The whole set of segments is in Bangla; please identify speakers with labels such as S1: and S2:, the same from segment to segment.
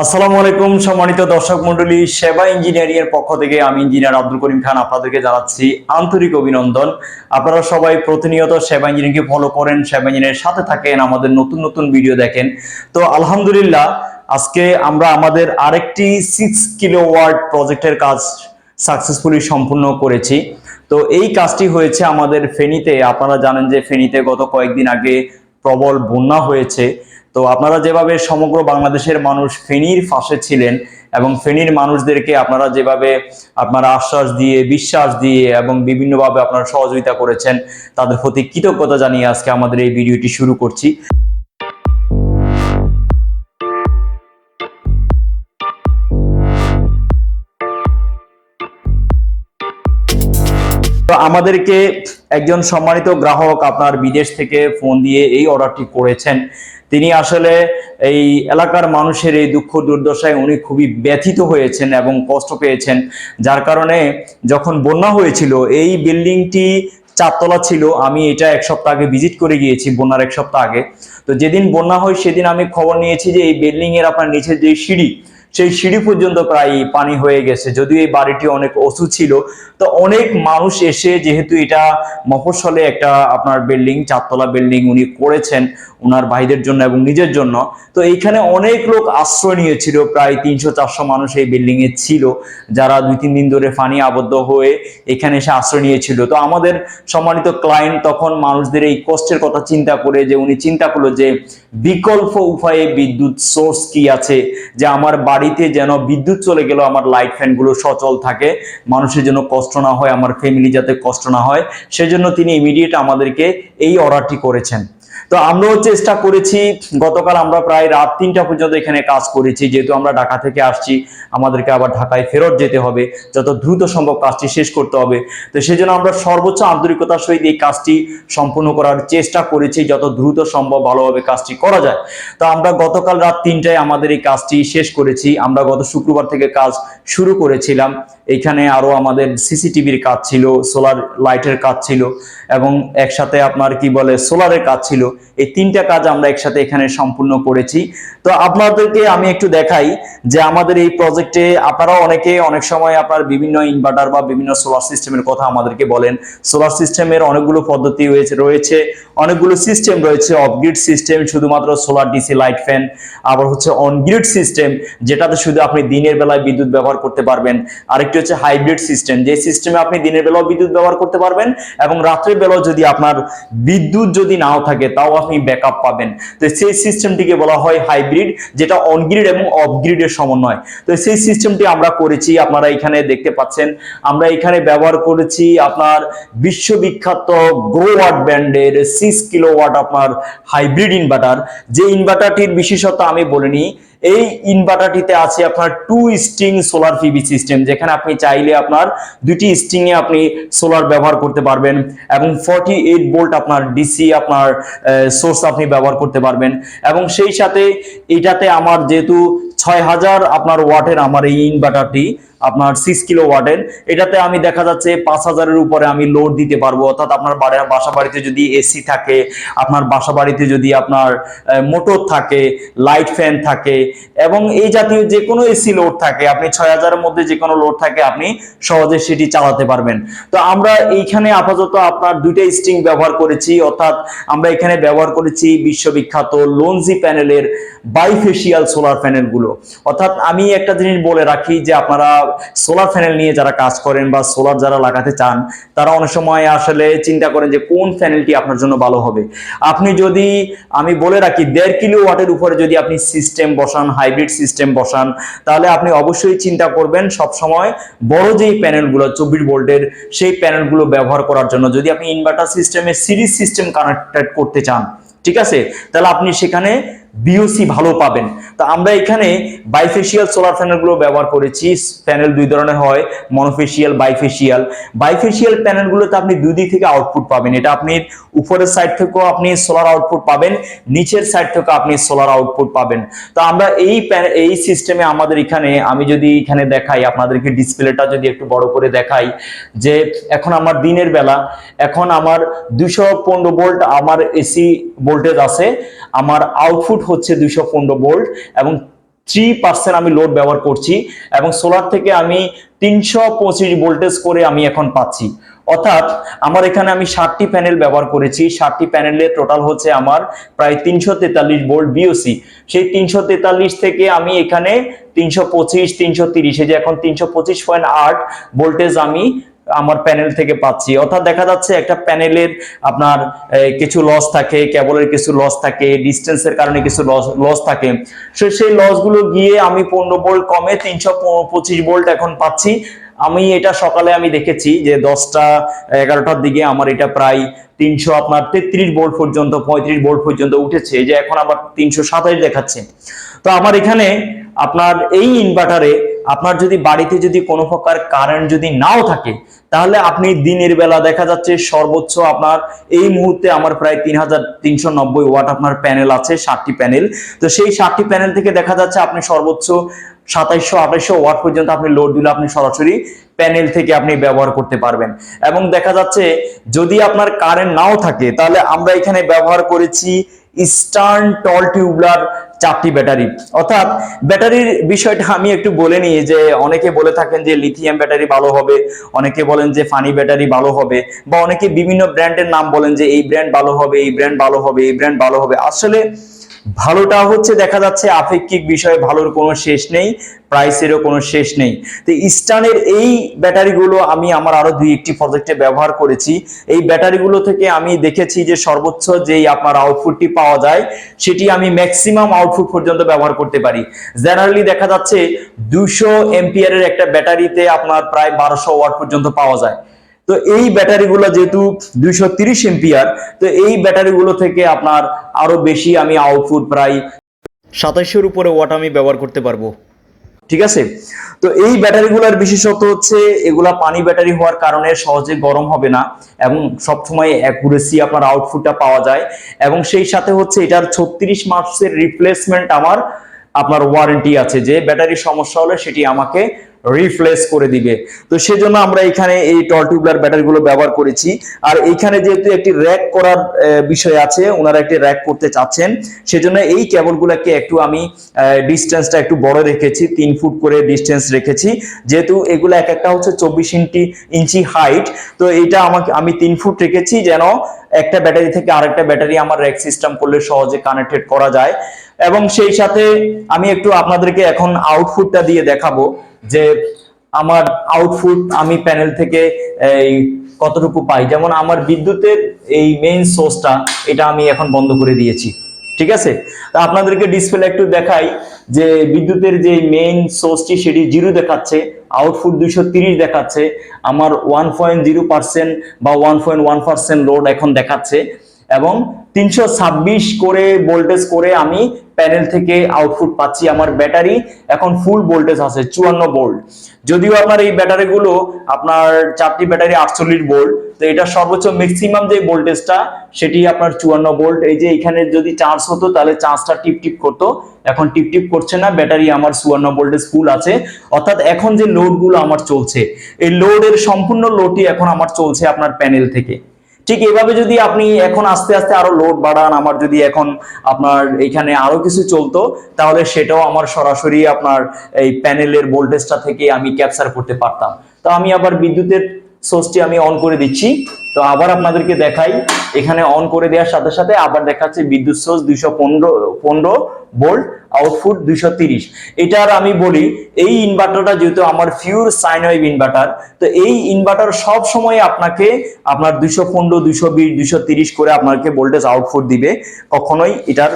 S1: আসসালামু আলাইকুম, সম্মানিত দর্শক মন্ডলী সেবা ইঞ্জিনিয়ারিং এর পক্ষ থেকে আমি ইঞ্জিনিয়ার আব্দুল করিম খান আপনাদেরকে জানাচ্ছি আন্তরিক অভিনন্দন। আপনারা সবাই প্রতিনিয়ত সেবা ইঞ্জিনিয়ারিংকে ফলো করেন, সেবা ইঞ্জিনিয়ারের সাথে থাকেন, আমাদের নতুন নতুন ভিডিও দেখেন। তো আলহামদুলিল্লাহ, আজকে আমরা আমাদের আরেকটি সিক্স কিলো ওয়ার্ড প্রজেক্টের কাজ সাকসেসফুলি সম্পূর্ণ করেছি। তো এই কাজটি হয়েছে আমাদের ফেনীতে। আপনারা জানেন যে ফেনীতে গত কয়েকদিন আগে প্রবল বন্যা হয়েছে। তো আপনারা যেভাবে সমগ্র বাংলাদেশের মানুষ ফেনীর ফাঁসে ছিলেন এবং ফেনীর মানুষদেরকে আপনারা যেভাবে আপনারা আশ্বাস দিয়ে, বিশ্বাস দিয়ে এবং বিভিন্নভাবে আপনারা সহযোগিতা করেছেন, তাদের প্রতি কৃতজ্ঞতা জানিয়ে আজকে আমাদের এই ভিডিওটি শুরু করছি। আমাদেরকে একজন সম্মানিত গ্রাহক আপনার বিদেশ থেকে ফোন দিয়ে এই অর্ডারটি করেছেন। তিনি আসলে এই এলাকার মানুষের এই দুঃখ দুর্দশায় উনি খুবই ব্যথিত হয়েছেন এবং কষ্ট পেয়েছেন, যার কারণে যখন বন্যা হয়েছিল, এই বিল্ডিংটি চারতলা ছিল, আমি এটা এক সপ্তাহ আগে ভিজিট করে গিয়েছি, বন্যার এক সপ্তাহ আগে। তো যেদিন বন্যা হয়, সেদিন আমি খবর নিয়েছি যে এই বিল্ডিং এর আপনার নিচের যে সিঁড়ি সেই সিঁড়ি পর্যন্ত প্রায় পানি হয়ে গেছে। যদিও এই বাড়িটি অনেক অসু ছিল, তো অনেক মানুষ এসে যেহেতু এটা মফস্বলে একটা আপনার বিল্ডিং, চারতলা বিল্ডিং উনি করেছেন ওনার ভাইদের জন্য এবং নিজের জন্য। তো এইখানে অনেক লোক আশ্রয় নিয়েছিল, প্রায় তিনশো চারশো মানুষ এই বিল্ডিং এ ছিল, যারা দুই তিন দিন ধরে ফানি আবদ্ধ হয়ে এখানে এসে আশ্রয় নিয়েছিল। তো আমাদের সম্মানিত ক্লায়েন্ট তখন মানুষদের এই কষ্টের কথা চিন্তা করে যে উনি চিন্তা করল যে বিকল্প উপায়ে বিদ্যুৎ সোর্স কি আছে, যে আমার বাড়িতে যেন বিদ্যুৎ চলে গেল আমার লাইট ফ্যানগুলো সচল থাকে, মানুষের জন্য কষ্ট না হয়, আমার ফ্যামিলি যাতে কষ্ট না হয়, সেজন্য তিনি ইমিডিয়েট আমাদেরকে এই অর্ডারটি করেছেন। তো আমরাও চেষ্টা করেছি, গতকাল আমরা প্রায় রাত তিনটা পর্যন্ত এখানে কাজ করেছি, যেহেতু আমরা ঢাকা থেকে আসছি, আমাদেরকে আবার ঢাকায় ফেরত যেতে হবে, যত দ্রুত সম্ভব কাজটি শেষ করতে হবে। তো সেই জন্য আমরা সর্বোচ্চ আন্তরিকতার সহিত এই কাজটি সম্পূর্ণ করার চেষ্টা করেছি, যত দ্রুত সম্ভব ভালোভাবে কাজটি করা যায়। তো আমরা গতকাল রাত তিনটায় আমাদের এই কাজটি শেষ করেছি, আমরা গত শুক্রবার থেকে কাজ শুরু করেছিলাম, এখানে আরও আমাদের সিসিটিভির কাজ ছিল, সোলার লাইটের কাজ ছিল, এবং একসাথে আপনার কি বলে, সোলারের কাজ ছিল। এই তিনটা কাজ আমরা একসাথে এখানে সম্পূর্ণ করেছি। তো আপনাদেরকে আমি একটু দেখাই যে আমাদের এই প্রজেক্টে আপনারা অনেকে অনেক সময় আপনার বিভিন্ন ইনভার্টার বা বিভিন্ন সোলার সিস্টেমের কথা আমাদেরকে বলেন। সোলার সিস্টেমের অনেকগুলো পদ্ধতি রয়েছে রয়েছে, অনেকগুলো সিস্টেম রয়েছে অফগ্রিড সিস্টেম শুধুমাত্র সোলার ডিসি লাইট ফ্যান আবার হচ্ছে অনগ্রিড সিস্টেম যেটাতে শুধু আপনি দিনের বেলায় বিদ্যুৎ ব্যবহার করতে পারবেন। আরেকটি হচ্ছে হাইব্রিড সিস্টেম যে সিস্টেমে আপনি দিনের বেলাও বিদ্যুৎ ব্যবহার করতে পারবেন এবং রাত্রের বেলাও যদি আপনার বিদ্যুৎ যদি নাও থাকে তাও আপনি ব্যাকআপ পাবেন। তো সেই সিস্টেমটিকে বলা হয় হাইব্রিড, যেটা অনগ্রিড এবং অফগ্রিডের সমন্বয়। তো সেই সিস্টেমটি আমরা করেছি, আপনারা এখানে দেখতে পাচ্ছেন। আমরা এখানে ব্যবহার করেছি আপনার বিশ্ববিখ্যাত গ্রোওয়াট ব্র্যান্ডের সিক্স কিলো ওয়াট আপনার হাইব্রিড ইনভার্টার যে ইনভার্টারটির বিশেষত আমি বলিনি এই ইনভার্টারটিতে আছে আপনার two string solar PV system যেখানে আপনি চাইলে আপনার দুটি স্ট্রিং এ আপনি সোলার ব্যবহার করতে পারবেন এবং ফর্টি এইট বোল্ট আপনার ডিসি আপনার সোর্স আপনি ব্যবহার করতে পারবেন। এবং সেই সাথে এটাতে আমার যেহেতু ছয় হাজার আপনার ওয়াটের আমার এই ইনভার্টারটি, আপনার সিক্স কিলো ওয়াটের। এটাতে আমি দেখা যাচ্ছে পাঁচ হাজারের উপরে আমি লোড দিতে পারব। অর্থাৎ আপনার বাড়ি বাসা বাড়িতে যদি এসি থাকে, আপনার বাসা বাড়িতে যদি আপনার মোটর থাকে লাইট ফ্যান থাকে, এবং এই জাতীয় যে কোনো এসি লোড থাকে, আপনি ছয় হাজারের মধ্যে যে কোনো লোড থাকে, আপনি সহজে সেটি চালাতে পারবেন। তো আমরা এইখানে আপাতত আপনার দুইটা স্ট্রিং ব্যবহার করেছি। অর্থাৎ আমরা এখানে ব্যবহার করেছি বিশ্ববিখ্যাত লনজি প্যানেলের বাইফেশিয়াল সোলার প্যানেলগুলো অর্থাৎ আমি একটা জিনিস বলে রাখি যে আপনারা সোলার প্যানেল নিয়ে যারা কাজ করেন বা সোলার যারা লাগাতে চান, তারা অনেক সময় আসলে চিন্তা করেন যে কোন প্যানেলটি আপনার জন্য ভালো হবে। আপনি যদি, আমি বলে রাখি, দেড় কিলো ওয়াটের উপরে যদি আপনি সিস্টেম বসান হাইব্রিড সিস্টেম বসান, তাহলে আপনি অবশ্যই চিন্তা করবেন সব সময় বড় যেই প্যানেলগুলো চব্বিশ ভোল্টের সেই প্যানেলগুলো ব্যবহার করার জন্য। যদি আপনি ইনভার্টার সিস্টেমে সিরিজ সিস্টেম কানেক্টেড করতে চান, ঠিক আছে? তাহলে আপনি সেখানে বিওসি ভালো পাবেন। তো আমরা এখানে বাইফেশিয়াল সোলার প্যানেলগুলো ব্যবহার করেছি। প্যানেল দুই ধরনের হয় মনোফেশিয়াল বাইফেশিয়াল বাইফেশিয়াল প্যানেলগুলোতে আপনি দুই দিক থেকে আউটপুট পাবেন। এটা আপনি উপরের সাইড থেকেও আপনি সোলার আউটপুট পাবেন, নিচের সাইড থেকে আপনি সোলার আউটপুট পাবেন। তো আমরা এই এই সিস্টেমে আমাদের এখানে, আমি যদি এখানে দেখাই, আপনাদেরকে ডিসপ্লেটা যদি একটু বড় করে দেখাই, যে এখন আমার দিনের বেলা, এখন আমার দুশো পনেরো ভোল্ট আমার এসি ভোল্টেজ আছে, আমার আউটপুট হচ্ছে দুইশো পনেরো ভোল্ট এবং থ্রি পার্সেন্ট আমি লোড ব্যবহার করছি এবং সোলার থেকে আমি তিনশো পঁচিশ ভোল্টেজ করে আমি এখন পাচ্ছি। অর্থাৎ আমার এখানে আমি ষাটটি প্যানেল ব্যবহার করেছি। ষাটটি প্যানেলের টোটাল হচ্ছে আমার প্রায় তিনশো তেতাল্লিশ ভোল্ট বিওসি সেই তিনশো তেতাল্লিশ থেকে আমি এখানে তিনশো পঁচিশ, তিনশো তিরিশ যে এখন তিনশো পঁচিশ পয়েন্ট আট ভোল্টেজ আমি আমার প্যানেল থেকে পাচ্ছি। অর্থাৎ দেখা যাচ্ছে একটা প্যানেলের আপনার কিছু লস থাকে কেবলের কিছু লস থাকে ডিস্টেন্সের কারণে কিছু লস লস থাকে। সো, সেই লসগুলো গিয়ে আমি পনেরো ভোল্ট কমে তিনশো পঁচিশ ভোল্ট এখন পাচ্ছি। আমি এটা সকালে আমি দেখেছি যে দশটা এগারোটার দিকে আমার এটা প্রায় তিনশো আপনার তেত্রিশ ভোল্ট পর্যন্ত, পঁয়ত্রিশ ভোল্ট পর্যন্ত উঠেছে। যে এখন আবার তিনশো সাতাশ দেখাচ্ছে। তো আমার এখানে আপনার এই ইনভার্টারে আপনার যদি বাড়িতে যদি কোনো প্রকার কারেন্ট যদি নাও থাকে, তাহলে আপনি দিনের বেলা দেখা যাচ্ছে সর্বোচ্চ আপনার এই মুহূর্তে আমার প্রায় তিন হাজার তিনশো নব্বই ওয়াট আপনার প্যানেল আছে ষাটটি প্যানেল তো সেই ষাটটি প্যানেল থেকে দেখা যাচ্ছে আপনি সর্বোচ্চ সাতাইশশো, আঠাইশশো ওয়াট পর্যন্ত আপনি লোড দিলে আপনি সরাসরি প্যানেল থেকে আপনি ব্যবহার করতে পারবেন। এবং দেখা যাচ্ছে যদি আপনার কারেন্ট নাও থাকে, তাহলে আমরা এখানে ব্যবহার করেছি ইস্টার্ন টল টিউবলার চারটি ব্যাটারি। অর্থাৎ ব্যাটারির বিষয়টা আমি একটু বলে নিই যে অনেকে বলে থাকেন যে লিথিয়াম ব্যাটারি ভালো হবে, অনেকে বলেন যে ফানি ব্যাটারি ভালো হবে, বা অনেকে বিভিন্ন ব্র্যান্ডের নাম বলেন যে এই ব্র্যান্ড ভালো হবে, এই ব্র্যান্ড ভালো হবে, এই ব্র্যান্ড ভালো হবে। আসলে ভালোটা হচ্ছে দেখা যাচ্ছে আপেক্ষিক বিষয়ে ভালোর কোনো শেষ নেই প্রাইসেরও কোনো শেষ নেই। তো ইস্টার্নের এই ব্যাটারিগুলো আমি আমার আরও দুই একটি প্রজেক্টে ব্যবহার করেছি। এই ব্যাটারিগুলো থেকে আমি দেখেছি যে সর্বোচ্চ যেই আপনার আউটপুটটি পাওয়া যায়, সেটি আমি ম্যাক্সিমাম আউটপুট পর্যন্ত ব্যবহার করতে পারি। জেনারেলি দেখা যাচ্ছে দুশো এম্পিয়ারের একটা ব্যাটারিতে আপনার প্রায় বারোশো ওয়াট পর্যন্ত পাওয়া যায়। তো এই ব্যাটারিগুলো যেহেতু দুইশো তিরিশ এম্পিয়ার তো এই ব্যাটারিগুলো থেকে আপনার আরও বেশি আমি আউটপুট প্রায় সাতাইশের উপরে ওয়াট আমি ব্যবহার করতে পারব। ঠিক আছে? তো এই ব্যাটারিগুলোর বিশেষত হচ্ছে এগুলা পানি ব্যাটারি হওয়ার কারণে সহজে গরম হবে না এবং সবসময় অ্যাকুরেসি আপনার আউটপুটটা পাওয়া যায় এবং সেই সাথে হচ্ছে এটার ছত্রিশ মাসের রিপ্লেসমেন্ট আমার, আপনার ওয়ারেন্টি আছে। যে ব্যাটারি সমস্যা হলে সেটি আমাকে রিপ্লেস করে দিবে। তো সেজন্য আমরা এখানে এই টল টিউবলার ব্যাটারিগুলো ব্যবহার করেছি। আর এখানে যেহেতু একটি র্যাক করার বিষয় আছে, ওনারা একটি র্যাক করতে চাচ্ছেন, সেজন্য এই কেবলগুলোকে একটু আমি ডিস্টেন্সটা একটু বড় রেখেছি, তিন ফুট করে ডিস্টেন্স রেখেছি। যেহেতু এগুলো এক একটা হচ্ছে চব্বিশ ইঞ্চি ইঞ্চি হাইট তো এটা আমাকে, আমি তিন ফুট রেখেছি যেন একটা ব্যাটারি থেকে আরেকটা ব্যাটারি আমার র্যাক সিস্টেম করলে সহজে কানেক্টেড করা যায়। এবং সেই সাথে আমি একটু আপনাদেরকে এখন আউটপুটটা দিয়ে দেখাবো যে আমার আউটপুট আমি প্যানেল থেকে এই কতটুকু পাই। যেমন আমার বিদ্যুতের এই মেইন সোর্সটা এটা আমি এখন বন্ধ করে দিয়েছি। ঠিক আছে? তা আপনাদেরকে ডিসপ্লে একটু দেখাই যে বিদ্যুতের যে মেইন সোর্সটি সেটি জিরো দেখাচ্ছে আউটপুট দুইশো তিরিশ দেখাচ্ছে, আমার ওয়ান পয়েন্ট জিরো পার্সেন্ট বা one point one percent load এখন দেখাচ্ছে এবং তিনশো ছাব্বিশ করে ভোল্টেজ করে আমি প্যানেল থেকে আউটপুট পাচ্ছি আমার ব্যাটারি এখন ফুল ভোল্টেজ আছে, চুয়ান্ন ভোল্ট যদিও আপনার এই ব্যাটারিগুলো আপনার চারটি ব্যাটারি আটচল্লিশ ভোল্ট তো এটা সর্বোচ্চ ম্যাক্সিমাম যে ভোল্টেজটা সেটি আপনার চুয়ান্ন ভোল্ট এই যে এখানে যদি চার্জ হতো, তাহলে চার্জটা টিপ টিপ করতো। এখন টিপ টিপ করছে না ব্যাটারি আমার চুয়ান্ন ভোল্টেজ ফুল আছে। অর্থাৎ এখন যে লোডগুলো আমার চলছে, এই লোডের সম্পূর্ণ লোডটি এখন আমার চলছে আপনার প্যানেল থেকে। ঠিক এভাবে যদি আপনি এখন আস্তে আস্তে আরও লোড বাড়ান, আমার যদি এখন আপনার এখানে আরও কিছু চলতো, তাহলে সেটাও আমার সরাসরি আপনার এই প্যানেলের ভোল্টেজটা থেকে আমি ক্যাপচার করতে পারতাম। তো আমি আবার বিদ্যুতের সোর্সটি আমি অন করে দিচ্ছি। তো আবার আপনাদেরকে দেখাই, এখানে অন করে দেওয়ার সাথে সাথে আবার দেখাচ্ছে বিদ্যুৎ সোর্স দুইশো পনেরো পনেরো ভোল্ট আউটপুট দুইশো তিরিশ। এটার আমি বলি, এই ইনভার্টারটা যেহেতু আমার ফিউর সাইন ওয়েভ ইনভার্টার তো এই ইনভার্টার সব সময় আপনাকে আপনার দুইশো পনেরো, দুইশো বিশ, দুইশো তিরিশ করে আপনাকে ভোল্টেজ আউটপুট দিবে। কখনোই এটার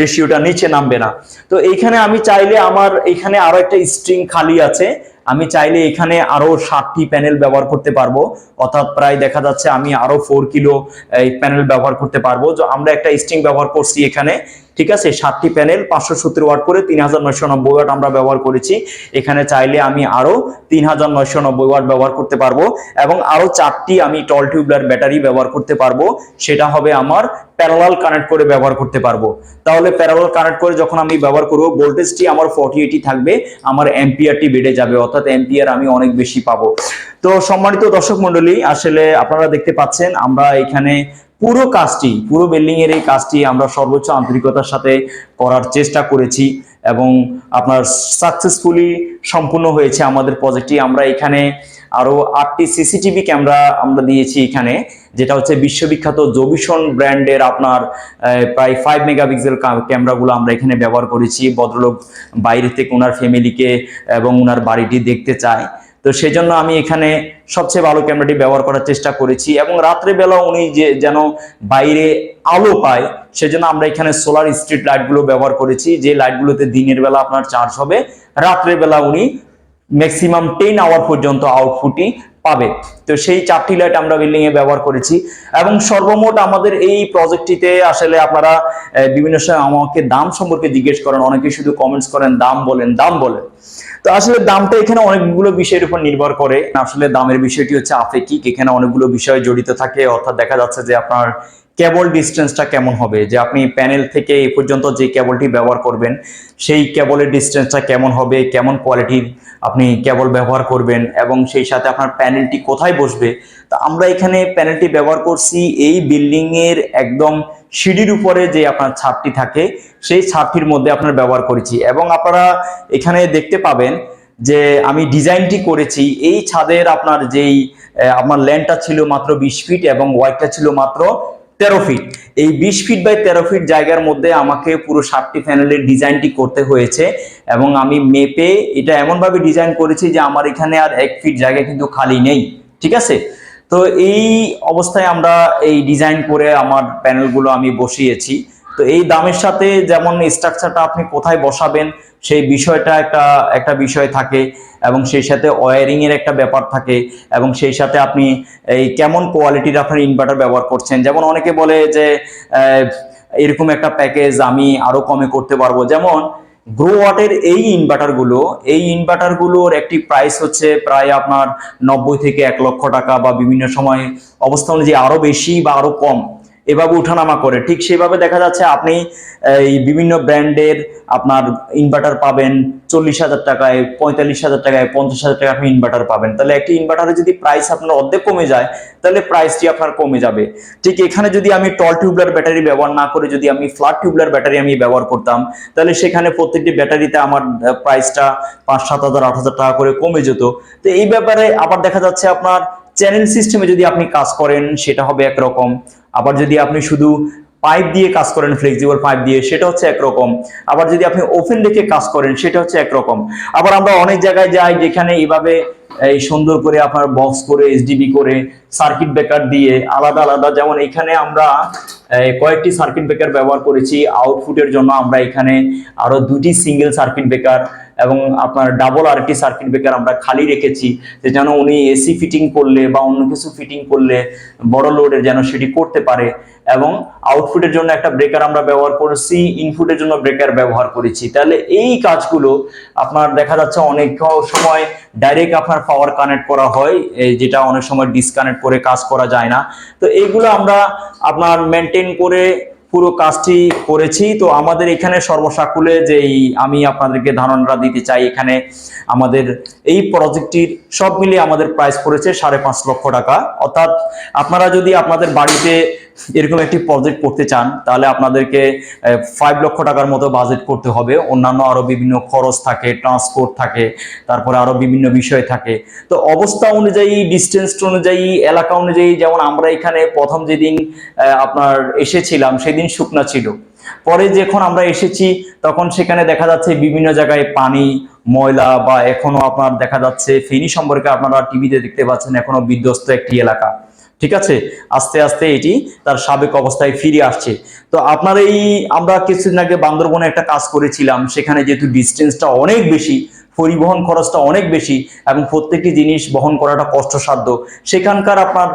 S1: রেশিওটা নিচে নামবে না। তো এইখানে আমি চাইলে আমার এখানে আরও একটা স্ট্রিং খালি আছে। আমি চাইলে এখানে আরও ষাটটি প্যানেল ব্যবহার করতে পারব। অর্থাৎ প্রায় দেখা যাচ্ছে আমি আরও ফোর কিলো এই প্যানেল ব্যবহার করতে পারব। আমরা একটা স্টিং ব্যবহার করছি এখানে। ঠিক আছে? সাতটি প্যানেল পাঁচশো সত্তর ওয়াট করে তিন হাজার নয়শো নব্বই ওয়াট আমরা ব্যবহার করেছি। এখানে চাইলে আমি আরও তিন হাজার নয়শো নব্বই ওয়াট ব্যবহার করতে পারব এবং আরও চারটি আমি টল টিউবলার ব্যাটারি ব্যবহার করতে পারব। সেটা হবে আমার প্যারালাল কানেক্ট করে ব্যবহার করতে পারব। তাহলে প্যারালাল কানেক্ট করে যখন আমি ব্যবহার করব ভোল্টেজটি আমার ফর্টি এইটি থাকবে, আমার এম্পিয়ারটি বেড়ে যাবে, অর্থাৎ এম্পিয়ার আমি অনেক বেশি পাবো। তো সম্মানিত দর্শক মন্ডলী আসলে আপনারা দেখতে পাচ্ছেন, আমরা এখানে পুরো কাজটি, পুরো বিল্ডিং এর এই কাজটি আমরা সর্বোচ্চ আন্তরিকতার সাথে করার চেষ্টা করেছি এবং আপনার সাকসেসফুলি সম্পূর্ণ হয়েছে আমাদের প্রজেক্টটি আমরা এখানে আরও আটটি সিসিটিভি ক্যামেরা আমরা দিয়েছি এখানে, যেটা হচ্ছে বিশ্ববিখ্যাত জবিশন ব্র্যান্ডের আপনার প্রায় ফাইভ মেগাপিক্সেল ক্যামেরাগুলো আমরা এখানে ব্যবহার করেছি। ভদ্রলোক বাইরে থেকে ওনার ফ্যামিলিকে এবং ওনার বাড়িটি দেখতে চায়। তো সেই জন্য আমি এখানে সবচেয়ে ভালো ক্যামেরাটি ব্যবহার করার চেষ্টা করেছি এবং রাত্রেবেলা উনি যে যেন বাইরে আলো পায়, সেজন্য আমরা এখানে সোলার স্ট্রিট লাইটগুলো ব্যবহার করেছি। যে লাইটগুলোতে দিনের বেলা আপনার চার্জ হবে, রাত্রেবেলা উনি ম্যাক্সিমাম টেন আওয়ার পর্যন্ত আউটপুটই পাবে। তো সেই চারটি লাইট আমরা বিল্ডিং এ ব্যবহার করেছি। এবং সর্বমোট আমাদের এই প্রজেক্টটিতে আসলে আপনারা বিভিন্ন সময় আমাকে দাম সম্পর্কে জিজ্ঞেস করেন অনেকে শুধু কমেন্টস করেন, দাম বলেন দাম বলেন। তো আসলে দামটা এখানে অনেকগুলো বিষয়ের উপর নির্ভর করে। আসলে দামের বিষয়টি হচ্ছে আপেক্ষিক। এখানে অনেকগুলো বিষয় জড়িত থাকে। অর্থাৎ দেখা যাচ্ছে যে আপনার কেবল ডিস্টেন্সটা কেমন হবে? যে আপনি প্যানেল থেকে এ পর্যন্ত যে কেবলটি ব্যবহার করবেন, সেই কেবলের ডিস্টেন্সটা কেমন হবে? কেমন কোয়ালিটির আপনি কেবল ব্যবহার করবেন? এবং সেই সাথে আপনার প্যানেলটি কোথায় বসবে? তা আমরা এখানে প্যানেলটি ব্যবহার করছি এই বিল্ডিং এর একদম সিঁড়ির উপরে যে আপনার ছাদটি থাকে, সেই ছাদটির মধ্যে আপনার ব্যবহার করেছি। এবং আপনারা এখানে দেখতে পাবেন যে আমি ডিজাইনটি করেছি। এই ছাদের আপনার যেই আমার ল্যান্ডটা ছিল মাত্র বিশ ফিট এবং ওয়াইডটা ছিল মাত্র তেরো ফিট এই বিশ ফিট বাই তেরো ফিট জায়গার মধ্যে আমাকে পুরো সাতটি প্যানেলের ডিজাইনটি করতে হয়েছে এবং আমি মেপে এটা এমনভাবে ডিজাইন করেছি যে আমার এখানে আর এক ফিট জায়গা কিন্তু খালি নেই, ঠিক আছে? তো এই অবস্থায় আমরা এই ডিজাইন করে আমার প্যানেলগুলো আমি বসিয়েছি। তো এই দামের সাথে যেমন স্ট্রাকচারটা আপনি কোথায় বসাবেন সেই বিষয়টা একটা একটা বিষয় থাকে এবং সেই সাথে ওয়ারিং এর একটা ব্যাপার থাকে এবং সেই সাথে আপনি এই কেমন কোয়ালিটির আপনার ইনভার্টার ব্যবহার করছেন। যেমন অনেকে বলে যে এরকম একটা প্যাকেজ আমি আরও কমে করতে পারব। যেমন গ্রো ওয়াটের এই ইনভার্টারগুলো এই ইনভার্টারগুলোর একটি প্রাইস হচ্ছে প্রায় আপনার নব্বই থেকে এক লক্ষ টাকা বা বিভিন্ন সময় অবস্থা অনুযায়ী আরও বেশি বা আরও কম। এভাবে উঠানামা করে। ঠিক সেভাবে দেখা যাচ্ছে আপনি এই বিভিন্ন ব্র্যান্ডের আপনার ইনভার্টার পাবেন, চল্লিশ হাজার টাকায়, পঁয়তাল্লিশ হাজার টাকায়, পঞ্চাশ হাজার টাকা আপনি ইনভার্টার পাবেন। তাহলে একটি ইনভার্টারে যদি প্রাইস আপনার অর্ধেক কমে যায়, তাহলে প্রাইসটি আপনার কমে যাবে। ঠিক এখানে যদি আমি টল টিউবলার ব্যাটারি ব্যবহার না করে যদি আমি ফ্ল্যাট টিউবলার ব্যাটারি আমি ব্যবহার করতাম, তাহলে সেখানে প্রত্যেকটি ব্যাটারিতে আমার প্রাইসটা পাঁচ, সাত হাজার, আট হাজার টাকা করে কমে যেত। তো এই ব্যাপারে আবার দেখা যাচ্ছে আপনার চ্যানেল সিস্টেমে যদি আপনি কাজ করেন, সেটা হবে একরকম। আবার যদি আপনি শুধু পাইপ দিয়ে কাজ করেন ফ্লেক্সিবল পাইপ দিয়ে, সেটা হচ্ছে একরকম। আবার যদি আপনি ওপেন রেখে কাজ করেন, সেটা হচ্ছে একরকম। আবার আমরা অনেক জায়গায় যাই যেখানে এইভাবে এই সুন্দর করে আপনার বক্স করে এসডিবি করে সার্কিট ব্রেকার দিয়ে, আলাদা আলাদা। যেমন এখানে আমরা কয়েকটি সার্কিট ব্রেকার ব্যবহার করেছি। আউটপুটের জন্য আমরা এখানে আরও দুটি সিঙ্গেল সার্কিট ব্রেকার এবং আপনার ডাবল আরেকটি সার্কিট ব্রেকার আমরা খালি রেখেছি। যে যেন উনি এসি ফিটিং করলে বা অন্য কিছু ফিটিং করলে বড় লোডের যেন সেটি করতে পারে। এবং আউটপুটের জন্য একটা ব্রেকার আমরা ব্যবহার করেছি ইনপুটের জন্য ব্রেকার ব্যবহার করেছি। তাহলে এই কাজগুলো আপনার দেখা যাচ্ছে অনেক সময় ডাইরেক্ট আপনার পাওয়ার কানেক্ট করা হয় যেটা অনেক সময় ডিসকানেক্ট করে কাজ করা যায় না। তো এইগুলো আমরা আপনার মেনটেন করে পুরো কাজটি করেছি। তো আমাদের এখানে সর্বসাকুলে যেই আমি আপনাদেরকে ধারণা দিতে চাই, এখানে আমাদের এই প্রজেক্টটির সব মিলিয়ে আমাদের প্রাইস পড়েছে সাড়ে পাঁচ লক্ষ টাকা। অর্থাৎ আপনারা যদি আপনাদের বাড়িতে এরকম একটি প্রজেক্ট করতে চান, তাহলে আপনাদেরকে ফাইভ লক্ষ টাকার মতো বাজেট করতে হবে। অন্যান্য আরও বিভিন্ন খরচ থাকে ট্রান্সপোর্ট থাকে, তারপরে আরও বিভিন্ন বিষয় থাকে। তো অবস্থা অনুযায়ী ডিস্টেন্স অনুযায়ী, এলাকা অনুযায়ী, যেমন আমরা এখানে প্রথম যেদিন আপনার এসেছিলাম, সেদিন শুকনা ছিল। পরে যখন আমরা এসেছি, তখন সেখানে দেখা যাচ্ছে বিভিন্ন জায়গায় পানি, ময়লা বা এখনও আপনার দেখা যাচ্ছে ফেনী সম্পর্কে আপনারা টিভিতে দেখতে পাচ্ছেন, এখনও বিধ্বস্ত একটি এলাকা। ঠিক আছে? আস্তে আস্তে এটি তার সাবেক অবস্থায় ফিরে আসছে। তো আপনার এই আমরা কিছুদিন আগে বান্দরবনে একটা কাজ করেছিলাম, সেখানে যেহেতু ডিস্টেন্সটা অনেক বেশি, পরিবহন খরচটা অনেক বেশি এবং প্রত্যেকটি জিনিস বহন করাটা কষ্টসাধ্য। সেখানকার আপনার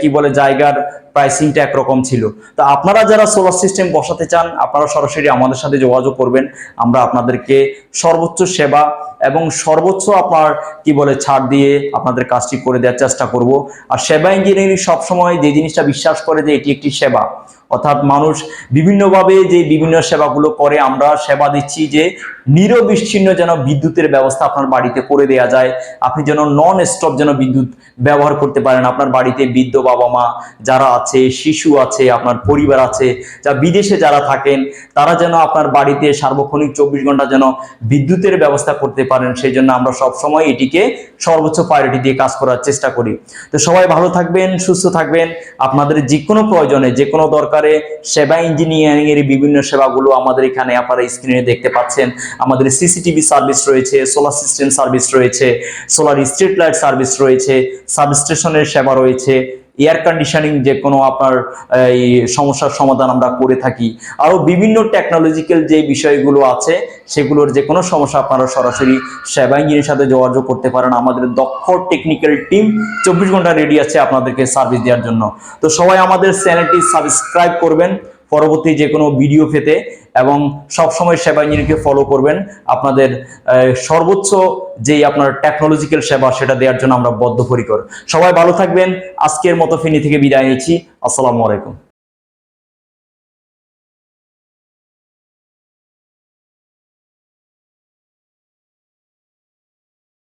S1: কি বলে, জায়গার প্রাইসিংটা একরকম ছিল। তো আপনারা যারা সোলার সিস্টেম বসাতে চান, আপনারা সরাসরি আমাদের সাথে যোগাযোগ করবেন। আমরা আপনাদেরকে সর্বোচ্চ সেবা এবং সর্বোচ্চ আপনার, কি বলে, ছাড় দিয়ে আপনাদের কাজটি করে দেওয়ার চেষ্টা করব। আর সেবা ইঞ্জিনিয়ারিং সবসময় যে জিনিসটা বিশ্বাস করে যে এটি একটি সেবা, অর্থাৎ মানুষ বিভিন্নভাবে যে বিভিন্ন সেবাগুলো করে, আমরা সেবা দিচ্ছি যে নিরবিচ্ছিন্ন যেন বিদ্যুতের ব্যবস্থা আপনার বাড়িতে করে দেওয়া যায়। আপনি যেন নন স্টপ যেন বিদ্যুৎ ব্যবহার করতে পারেন আপনার বাড়িতে বৃদ্ধ বাবা মা যারা আছে, শিশু আছে, আপনার পরিবার আছে, যা বিদেশে যারা থাকেন, তারা যেন আপনার বাড়িতে সার্বক্ষণিক চব্বিশ ঘণ্টা যেন বিদ্যুতের ব্যবস্থা করতে পারেন সেই জন্য আমরা সব সময় এটিকে সর্বোচ্চ প্রায়োরিটি দিয়ে কাজ করার চেষ্টা করি। তো সবাই ভালো থাকবেন, সুস্থ থাকবেন। আপনাদের যে কোনো প্রয়োজনে যে কোনো দরকারে সেবা ইঞ্জিনিয়ারিং এর বিভিন্ন সেবাগুলো আমাদের এখানে আপনারা স্ক্রিনে দেখতে পাচ্ছেন। আমাদের সিসিটিভি সার্ভিস রয়েছে সোলার সিস্টেম সার্ভিস রয়েছে সোলার স্ট্রিট লাইট সার্ভিস রয়েছে সাবস্টেশনের সেবা রয়েছে এয়ার কন্ডিশনিং যে কোনো আপনার, এই সমস্যার সমাধান আমরা করে থাকি। আরও বিভিন্ন টেকনোলজিক্যাল যে বিষয়গুলো আছে, সেগুলোর যে কোনো সমস্যা আপনারা সরাসরি সেবা ইঞ্জিনের সাথে যোগাযোগ করতে পারেন। আমাদের দক্ষ টেকনিক্যাল টিম চব্বিশ ঘণ্টা রেডি আছে আপনাদেরকে সার্ভিস দেওয়ার জন্য। তো সবাই আমাদের চ্যানেলটি সাবস্ক্রাইব করবেন। পরবর্তী যে কোনো ভিডিও পেতে এবং সবসময় সেবা ইঞ্জিনকে ফলো করবেন। আপনাদের সর্বোচ্চ যেই আপনার টেকনোলজিক্যাল সেবা সেটা দেওয়ার জন্য আমরা বদ্ধপরিকর। সবাই ভালো থাকবেন। আজকের মতো ফিনি থেকে বিদায় নিচ্ছি। আসসালামু আলাইকুম।